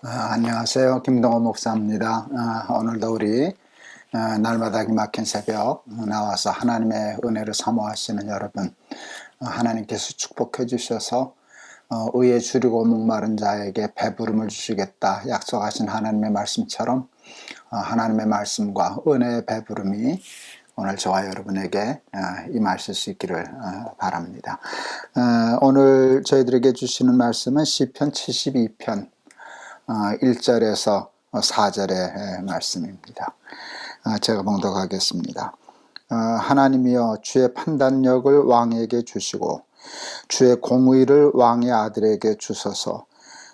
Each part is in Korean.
아, 안녕하세요. 김동호 목사입니다. 아, 오늘도 우리 아, 날마다 기막힌 새벽 나와서 하나님의 은혜를 사모하시는 여러분, 아, 하나님께서 축복해 주셔서 어, 의에 줄이고 목마른 자에게 배부름을 주시겠다 약속하신 하나님의 말씀처럼 어, 하나님의 말씀과 은혜의 배부름이 오늘 저와 여러분에게 아, 임하실 수 있기를 아, 바랍니다. 아, 오늘 저희들에게 주시는 말씀은 시편 72편 1절에서 어, 4절의 어, 말씀입니다. 아, 제가 봉독하겠습니다. 어, 하나님이여 주의 판단력을 왕에게 주시고 주의 공의를 왕의 아들에게 주소서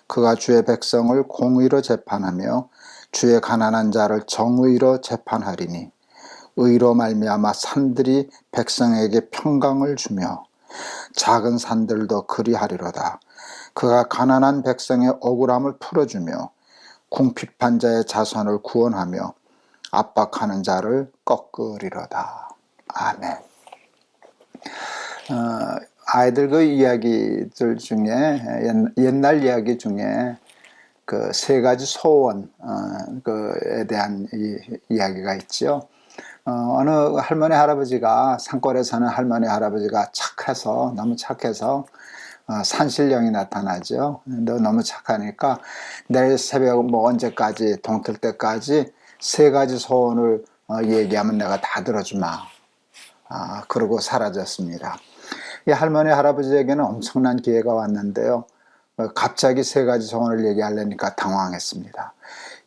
그가 주의 백성을 공의로 재판하며 주의 가난한 자를 정의로 재판하리니 의로 말미암아 산들이 백성에게 평강을 주며 작은 산들도 그리하리로다. 그가 가난한 백성의 억울함을 풀어주며 궁핍한 자의 자손을 구원하며 압박하는 자를 꺾으리로다. 아멘. 어, 아이들 그 이야기들 중에 옛날 이야기 중에 그 세 가지 소원 어, 그에 대한 이, 이야기가 있죠. 어, 어느 할머니 할아버지가 산골에 사는 할머니 할아버지가 착해서 너무 착해서 어, 산신령이 나타나죠. 너 너무 착하니까 내일 새벽 뭐 언제까지 동틀 때까지 세 가지 소원을 어, 얘기하면 내가 다 들어주마. 아, 그러고 사라졌습니다. 이 할머니 할아버지에게는 엄청난 기회가 왔는데요. 어, 갑자기 세 가지 소원을 얘기하려니까 당황했습니다.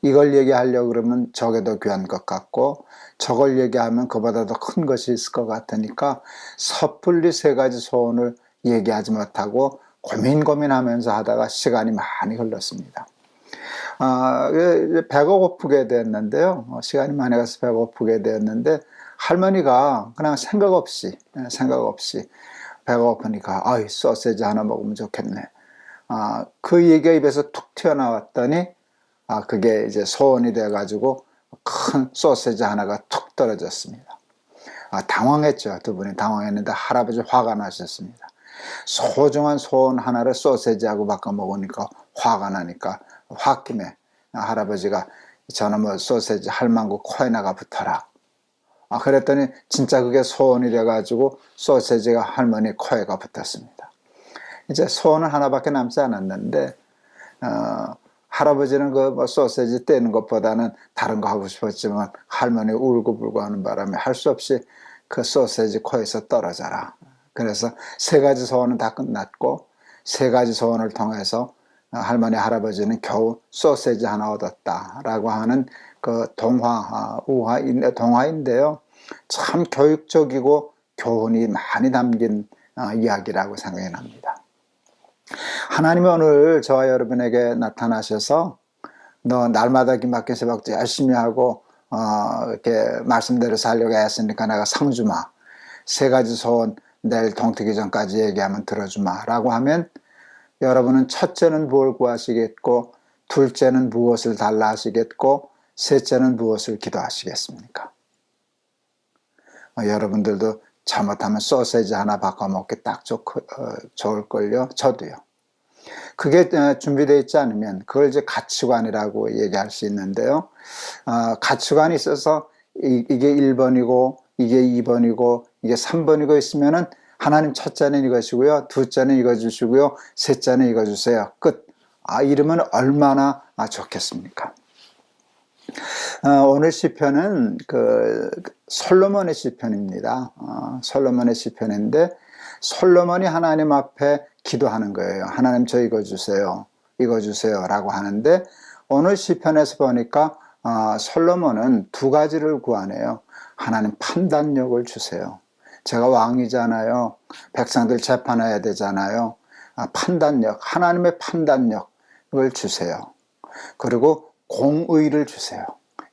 이걸 얘기하려고 그러면 저게 더 귀한 것 같고 저걸 얘기하면 그보다 더 큰 것이 있을 것 같으니까 섣불리 세 가지 소원을 얘기하지 못하고 고민 고민하면서 하다가 시간이 많이 흘렀습니다. 아, 배가 고프게 됐는데요. 어, 시간이 많이 가서 배가 고프게 되었는데 할머니가 그냥 생각 없이 예, 생각 없이 배가 고프니까 아이 소세지 하나 먹으면 좋겠네. 아, 그 얘기가 입에서 툭 튀어나왔더니 아, 그게 이제 소원이 돼가지고 큰 소세지 하나가 툭 떨어졌습니다. 아, 당황했죠. 두 분이 당황했는데 할아버지 화가 나셨습니다. 소중한 소원 하나를 소세지하고 바꿔 먹으니까 화가 나니까 홧김에 할아버지가 저는 뭐 소세지 할망구 코에 나가 붙어라. 아, 그랬더니 진짜 그게 소원이 돼가지고 소세지가 할머니 코에가 붙었습니다. 이제 소원은 하나밖에 남지 않았는데, 어, 할아버지는 그 뭐 소세지 떼는 것보다는 다른 거 하고 싶었지만 할머니 울고불고 하는 바람에 할 수 없이 그 소세지 코에서 떨어져라. 그래서 세 가지 소원은 다 끝났고 세 가지 소원을 통해서 할머니 할아버지는 겨우 소세지 하나 얻었다라고 하는 그 동화 아, 우화 동화인데요. 참 교육적이고 교훈이 많이 담긴 아, 이야기라고 생각이 납니다. 하나님이 오늘 저와 여러분에게 나타나셔서 너 날마다 기막힌 새벽 열심히 하고 어, 이렇게 말씀대로 살려고 했으니까 내가 상 주마. 세 가지 소원 내일 동트기 전까지 얘기하면 들어주마 라고 하면 여러분은 첫째는 무엇을 구하시겠고 둘째는 무엇을 달라 하시겠고 셋째는 무엇을 기도하시겠습니까? 어, 여러분들도 잘못하면 소세지 하나 바꿔 먹기 딱 좋, 어, 좋을걸요. 저도요. 그게 어, 준비되어 있지 않으면 그걸 이제 가치관이라고 얘기할 수 있는데요. 어, 가치관이 있어서 이, 이게 1번이고 이게 2번이고 이게 3번이고 있으면은 하나님 첫째는 이것이고요. 둘째는 이거 주시고요. 셋째는 이거 주세요. 끝. 아, 이러면 얼마나 아, 좋겠습니까? 어, 오늘 시편은 그 솔로몬의 시편입니다. 어, 솔로몬의 시편인데 솔로몬이 하나님 앞에 기도하는 거예요. 하나님 저 이거 주세요. 이거 주세요 라고 하는데 오늘 시편에서 보니까 어, 솔로몬은 두 가지를 구하네요. 하나님 판단력을 주세요. 제가 왕이잖아요. 백성들 재판해야 되잖아요. 아, 판단력, 하나님의 판단력을 주세요. 그리고 공의를 주세요.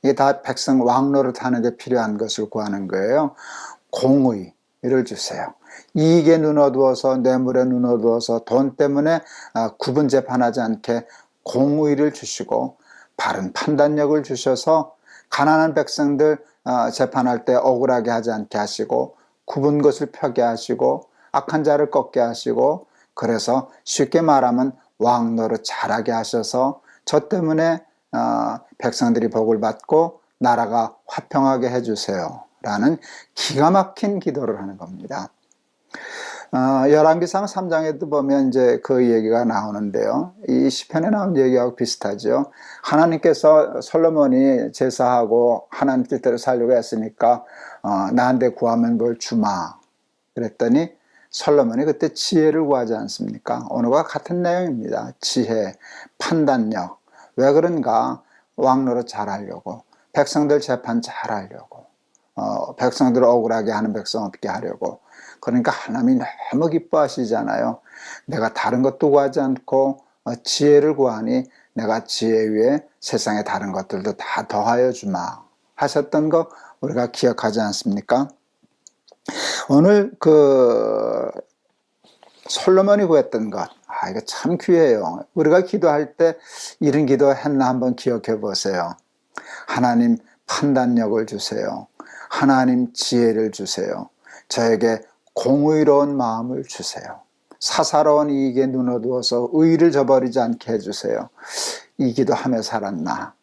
이게 다 백성 왕노릇 하는데 필요한 것을 구하는 거예요. 공의를 주세요. 이익에 눈 어두워서 뇌물에 눈 어두워서 돈 때문에 아, 구분 재판하지 않게 공의를 주시고 바른 판단력을 주셔서 가난한 백성들 어, 재판할 때 억울하게 하지 않게 하시고 굽은 것을 펴게 하시고 악한 자를 꺾게 하시고 그래서 쉽게 말하면 왕 노릇 잘하게 하셔서 저 때문에 어, 백성들이 복을 받고 나라가 화평하게 해주세요. 라는 기가 막힌 기도를 하는 겁니다. 어, 열왕기상 3장에도 보면 이제 그 얘기가 나오는데요. 이 시편에 나온 얘기하고 비슷하죠. 하나님께서 솔로몬이 제사하고 하나님 뜻대로 살려고 했으니까 어, 나한테 구하면 뭘 주마. 그랬더니 솔로몬이 그때 지혜를 구하지 않습니까? 오늘과 같은 내용입니다. 지혜, 판단력. 왜 그런가? 왕노릇 잘하려고, 백성들 재판 잘하려고, 어, 백성들을 억울하게 하는 백성 없게 하려고. 그러니까 하나님이 너무 기뻐하시잖아요. 내가 다른 것도 구하지 않고 어, 지혜를 구하니 내가 지혜 위에 세상의 다른 것들도 다 더하여 주마 하셨던 거 우리가 기억하지 않습니까? 오늘 그 솔로몬이 구했던 것, 아, 이거 참 귀해요. 우리가 기도할 때 이런 기도 했나 한번 기억해 보세요. 하나님 판단력을 주세요. 하나님 지혜를 주세요. 저에게 공의로운 마음을 주세요. 사사로운 이익에 눈 어두워서 의를 저버리지 않게 해주세요. 이 기도하며 살았나?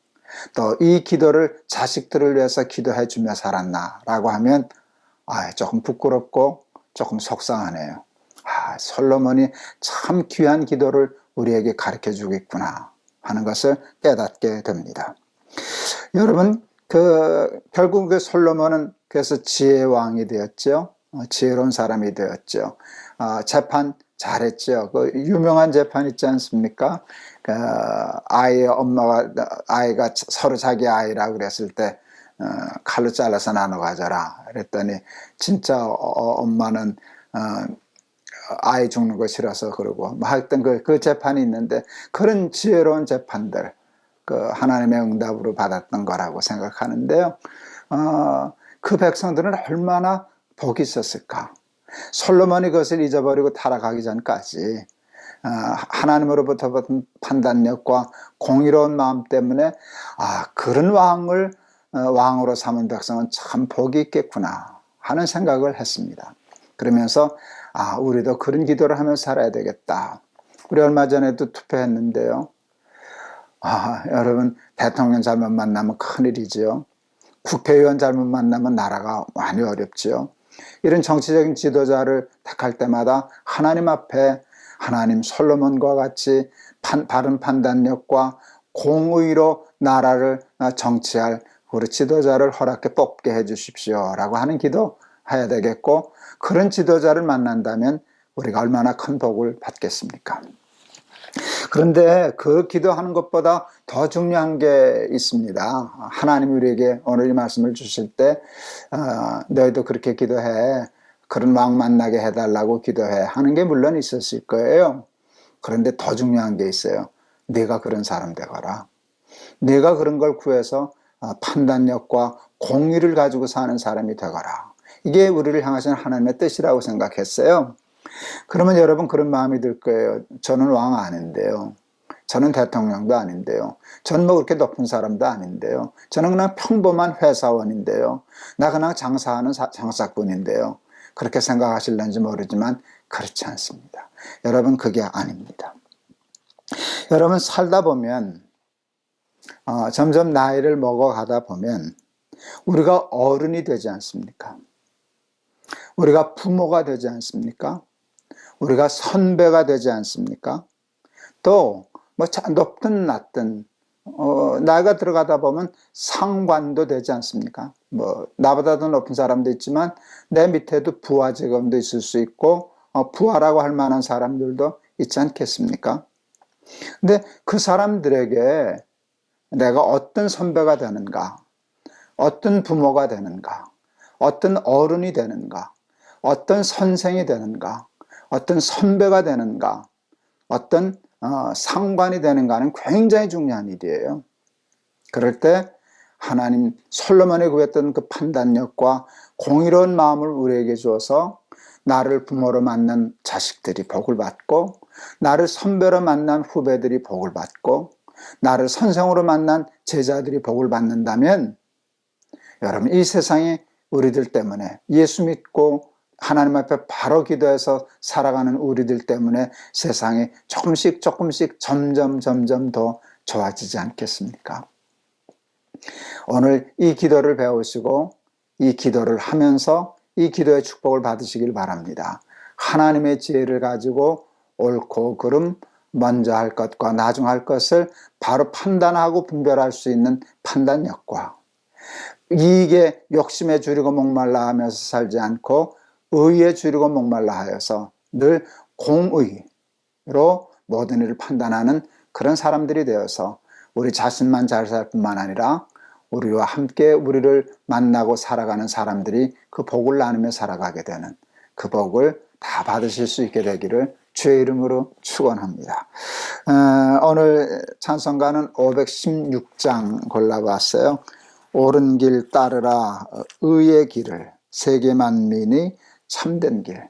또 이 기도를 자식들을 위해서 기도해 주며 살았나? 라고 하면 아, 조금 부끄럽고 조금 속상하네요. 아, 솔로몬이 참 귀한 기도를 우리에게 가르쳐 주겠구나 하는 것을 깨닫게 됩니다. 여러분, 그 결국 그 솔로몬은 그래서 지혜 왕이 되었죠. 어, 지혜로운 사람이 되었죠. 어, 재판 잘했죠. 그 유명한 재판 있지 않습니까? 그 아이의 엄마가 아이가 서로 자기 아이라 그랬을 때 어, 칼로 잘라서 나눠 가져라. 그랬더니 진짜 어, 엄마는 어, 아이 죽는 거 싫어서 그러고 뭐 하여튼 그, 그 재판이 있는데 그런 지혜로운 재판들 그 하나님의 응답으로 받았던 거라고 생각하는데요. 어, 그 백성들은 얼마나 복이 있었을까? 솔로몬이 그것을 잊어버리고 타락하기 전까지 어, 하나님으로부터 받은 판단력과 공의로운 마음 때문에 아 그런 왕을 어, 왕으로 삼은 백성은 참 복이 있겠구나 하는 생각을 했습니다. 그러면서 아 우리도 그런 기도를 하며 살아야 되겠다. 우리 얼마 전에도 투표했는데요. 아 여러분 대통령 잘못 만나면 큰일이지요. 국회의원 잘못 만나면 나라가 많이 어렵지요. 이런 정치적인 지도자를 택할 때마다 하나님 앞에 하나님 솔로몬과 같이 판, 바른 판단력과 공의로 나라를 정치할 우리 지도자를 허락해 뽑게 해 주십시오. 라고 하는 기도 해야 되겠고, 그런 지도자를 만난다면 우리가 얼마나 큰 복을 받겠습니까? 그런데 그 기도하는 것보다 더 중요한 게 있습니다. 하나님 우리에게 오늘 이 말씀을 주실 때, 어, 너희도 그렇게 기도해. 그런 왕 만나게 해달라고 기도해. 하는 게 물론 있었을 거예요. 그런데 더 중요한 게 있어요. 내가 그런 사람 되거라. 내가 그런 걸 구해서 어, 판단력과 공의를 가지고 사는 사람이 되거라. 이게 우리를 향하시는 하나님의 뜻이라고 생각했어요. 그러면 여러분 그런 마음이 들 거예요. 저는 왕 아닌데요. 저는 대통령도 아닌데요. 저는 뭐 그렇게 높은 사람도 아닌데요. 저는 그냥 평범한 회사원인데요. 나 그냥 장사하는 장사꾼인데요. 그렇게 생각하실는지 모르지만 그렇지 않습니다. 여러분 그게 아닙니다. 여러분 살다 보면 어, 점점 나이를 먹어가다 보면 우리가 어른이 되지 않습니까? 우리가 부모가 되지 않습니까? 우리가 선배가 되지 않습니까? 또, 뭐, 높든 낮든, 어, 나이가 들어가다 보면 상관도 되지 않습니까? 뭐, 나보다도 높은 사람도 있지만, 내 밑에도 부하 직원도 있을 수 있고, 어, 부하라고 할 만한 사람들도 있지 않겠습니까? 근데 그 사람들에게 내가 어떤 선배가 되는가, 어떤 부모가 되는가, 어떤 어른이 되는가, 어떤 선생이 되는가, 어떤 선배가 되는가, 어떤 어, 상관이 되는가는 굉장히 중요한 일이에요. 그럴 때 하나님 솔로몬이 구했던 그 판단력과 공의로운 마음을 우리에게 주어서 나를 부모로 만난 자식들이 복을 받고 나를 선배로 만난 후배들이 복을 받고 나를 선생으로 만난 제자들이 복을 받는다면 여러분 이 세상에 우리들 때문에 예수 믿고 하나님 앞에 바로 기도해서 살아가는 우리들 때문에 세상이 조금씩 조금씩 점점 점점 더 좋아지지 않겠습니까? 오늘 이 기도를 배우시고 이 기도를 하면서 이 기도의 축복을 받으시길 바랍니다. 하나님의 지혜를 가지고 옳고 그름 먼저 할 것과 나중 할 것을 바로 판단하고 분별할 수 있는 판단력과 이익에 욕심에 줄이고 목말라 하면서 살지 않고 의에 줄이고 목말라 하여서 늘 공의로 모든 일을 판단하는 그런 사람들이 되어서 우리 자신만 잘 살 뿐만 아니라 우리와 함께 우리를 만나고 살아가는 사람들이 그 복을 나누며 살아가게 되는 그 복을 다 받으실 수 있게 되기를 주의 이름으로 축원합니다. 어, 오늘 찬송가는 516장 골라봤어요. 옳은 길 따르라 의의 길을 세계 만민이 참된 길.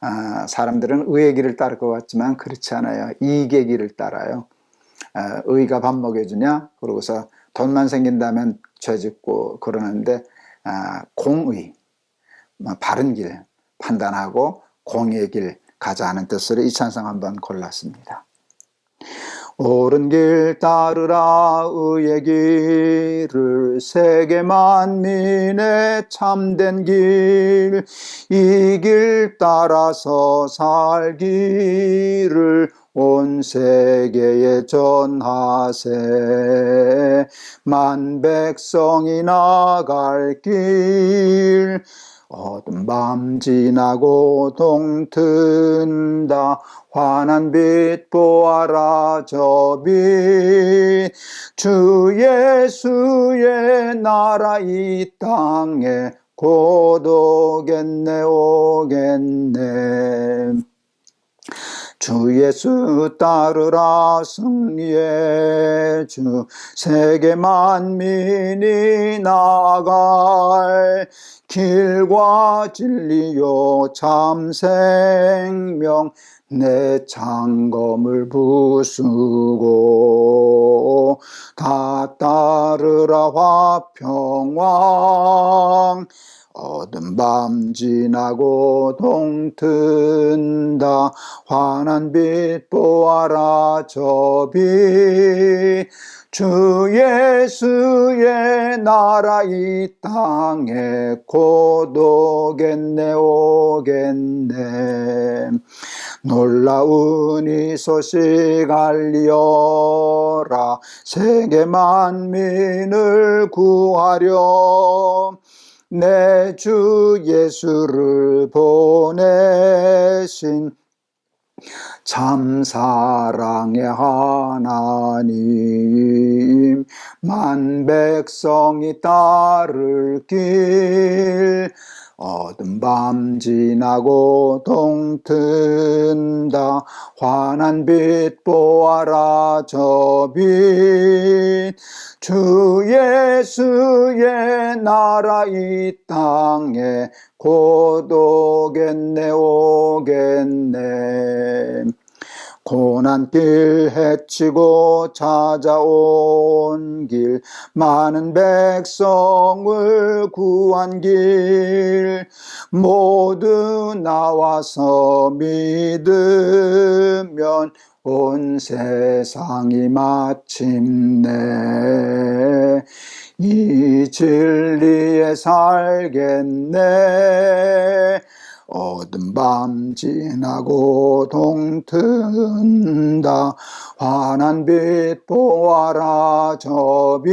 아, 사람들은 의의 길을 따를 것 같지만 그렇지 않아요. 이익의 길을 따라요. 아, 의가 밥 먹여주냐? 그러고서 돈만 생긴다면 죄 짓고 그러는데 아, 공의, 뭐 바른 길 판단하고 공의 길 가자 하는 뜻으로 이 찬성 한번 골랐습니다. 옳은 길 따르라 의의 길을 세계 만민의 참된 길. 이 길 따라서 살기를 온 세계에 전하세. 만 백성이 나갈 길 어둠 밤 지나고 동튼다. 환한 빛 보아라 저 빛. 주 예수의 나라 이 땅에 곧 오겠네 오겠네 주 예수 따르라 승리의 주. 세계 만민이 나갈 길과 진리요 참 생명 내 창검을 부수고 다 따르라 화평왕 어둠 밤 지나고 동튼다. 환한 빛 보아라 저 빛 주 예수의 나라 이 땅에 곧 오겠네 오겠네. 놀라운 이 소식 알리어라. 세계 만민을 구하려 내 주 예수를 보내신 참 사랑의 하나님 만 백성이 따를 길 어둠 밤 지나고 동튼다. 환한 빛 보아라 저 빛. 주 예수의 나라 이 땅에 곧 오겠네 오겠네 고난길 헤치고 찾아온 길 많은 백성을 구한 길 모두 나와서 믿으면 온 세상이 마침내 이 진리에 살겠네 어둠 밤 지나고 동튼다. 환한 빛 보아라 저빛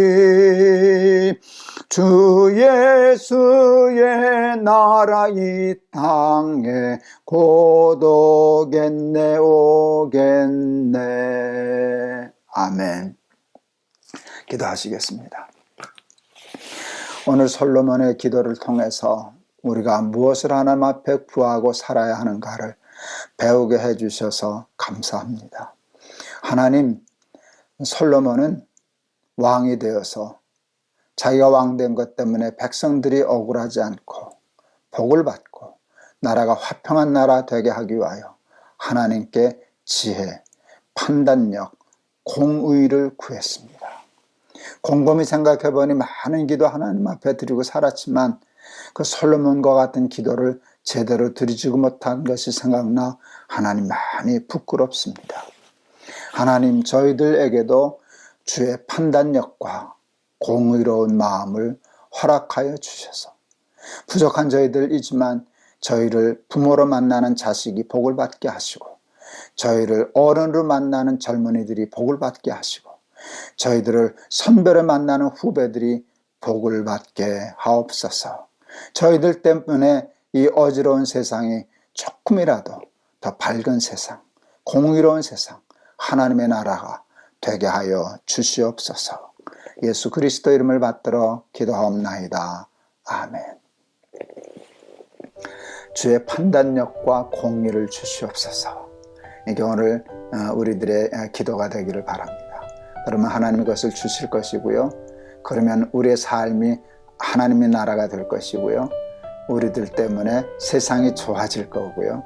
주 예수의 나라 이 땅에 곧 오겠네 오겠네. 아멘. 기도하시겠습니다. 오늘 솔로몬의 기도를 통해서 우리가 무엇을 하나님 앞에 구하고 살아야 하는가를 배우게 해주셔서 감사합니다. 하나님, 솔로몬은 왕이 되어서 자기가 왕된 것 때문에 백성들이 억울하지 않고 복을 받고 나라가 화평한 나라 되게 하기 위하여 하나님께 지혜, 판단력, 공의를 구했습니다. 곰곰이 생각해 보니 많은 기도 하나님 앞에 드리고 살았지만 그 솔로몬과 같은 기도를 제대로 드리지고 못한 것이 생각나 하나님 많이 부끄럽습니다. 하나님 저희들에게도 주의 판단력과 공의로운 마음을 허락하여 주셔서 부족한 저희들이지만 저희를 부모로 만나는 자식이 복을 받게 하시고 저희를 어른으로 만나는 젊은이들이 복을 받게 하시고 저희들을 선배로 만나는 후배들이 복을 받게 하옵소서. 저희들 때문에 이 어지러운 세상이 조금이라도 더 밝은 세상, 공의로운 세상, 하나님의 나라가 되게 하여 주시옵소서. 예수 그리스도 이름을 받들어 기도하옵나이다. 아멘. 주의 판단력과 공의를 주시옵소서. 이게 오늘 어, 우리들의 기도가 되기를 바랍니다. 그러면 하나님이 그것을 주실 것이고요. 그러면 우리의 삶이 하나님의 나라가 될 것이고요. 우리들 때문에 세상이 좋아질 거고요.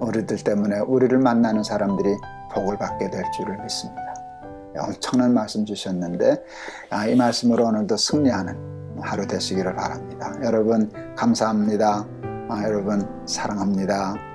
우리들 때문에 우리를 만나는 사람들이 복을 받게 될 줄을 믿습니다. 엄청난 말씀 주셨는데 아, 이 말씀으로 오늘도 승리하는 하루 되시기를 바랍니다. 여러분 감사합니다. 아, 여러분 사랑합니다.